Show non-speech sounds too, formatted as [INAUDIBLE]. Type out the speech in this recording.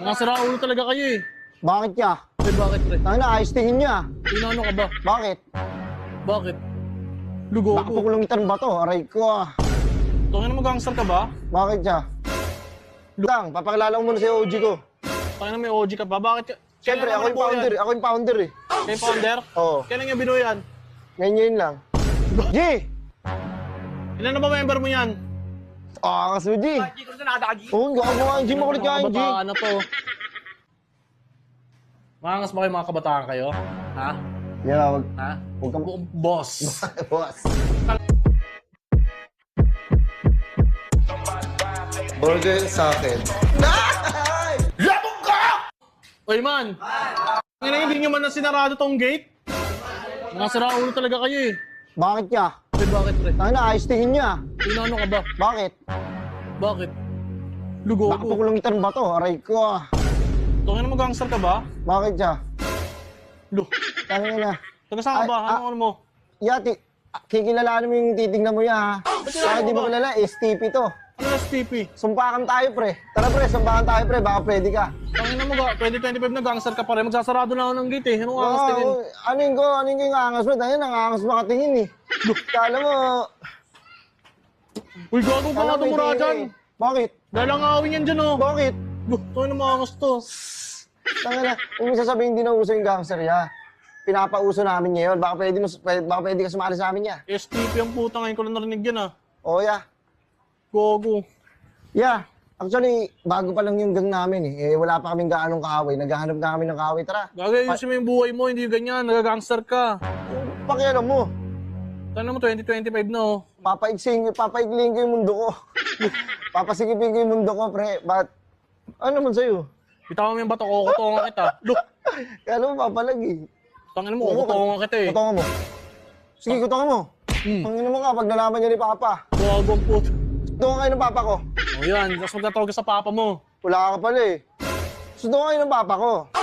Mga siraulo talaga kayo eh. Bakit ka? Eh bakit pre? Tangina, ayos tingin niya. Inano ka ba? Bakit? Bakit? Lugo Baka ko. pukulungitan ba to? Aray ko ah. Tungin mo gangster ka ba? Bakit siya? Lang, papakilala ko muna sa OG ko. Tangin na may OG ka ba? Bakit ka? Siyempre, Kailan ako yung nabuo founder. Ako yung founder eh. Yung founder? Oo. Kailan niya binuo yan? Ngayon ngayon lang. G! Ilan na ba member mo yan? Ah, kaso G. Oo, oh, gawa mo nga yung G. Makulit ka yung G. Kabataan na to. Maangas ba kayo mga kabataan kayo? Ha? Yeah, wag. Ha? Huwag kang... Boss. [LAUGHS] Boss. Burger sa akin. Oy man! Ngayon hindi nyo man na sinarado tong gate? Mga siraulo talaga kayo eh. Bakit ka? Eh bakit pre? Tangina, ayos tingin niya. Inano ka ba? Bakit? Bakit? Lugo ko. pukulungitan ba to? Aray ko ah. Tungin mo gangster ka ba? Bakit siya? Lu. Tangina. Taga saan ka ba? ah. Ano ano mo? Yati, kikilalaan mo yung titignan mo yan ha. Bakit di mo kilala? STP to. Ano STP? Sumpakan tayo pre. Tara pre, sumpakan tayo pre. Baka pwede ka. Tangin mo ga, 2025 na gangster ka pa rin. Magsasarado na ako ng gate eh. Anong angas tingin? Aning ko, aning ko yung angas mo. Dahil nangangas makatingin eh. Kala mo, Uy, gago ka kala nga mo tumura hindi- dyan. Bakit? Dahil ang awin yan dyan oh. Bakit? Buh, tangin na maangas to. Tanga na, mo sasabihin hindi na uso yung gangster ya. Pinapauso namin ngayon. Baka pwede, mo, pwede, baka pwede ka sumali sa amin ya. STP ang puta ngayon ko lang narinig yan ah. Oo ya. Gogo. Yeah. Actually, bago pa lang yung gang namin eh. eh wala pa kaming gaanong kaaway. Naghahanap na kami ng kaaway. Tara, Gagayusin mo yung buhay mo, hindi ganyan. Nagagangster ka. pakialam mo. Tangin mo 2025 na oh. Papaigsing, papaigling ko yung mundo ko. [LAUGHS] Papasikipin ko yung mundo ko, pre. But, ano naman sa'yo? Bitawan mo yung bato ko, kukutongan kita. Look, [LAUGHS] Kaya mo papalag eh. tangin mo, kukutongan kita eh. Kutongan mo. Sige, kutongan mo. Hmm. Ang mo ka, pag nalaman niya ni Papa. Gago ang puto. Kutongan kayo ng Papa ko. O yan, tapos magtatawag ka sa papa mo. Wala ka pala eh. Sundo kayo ng Papa ko. Pa?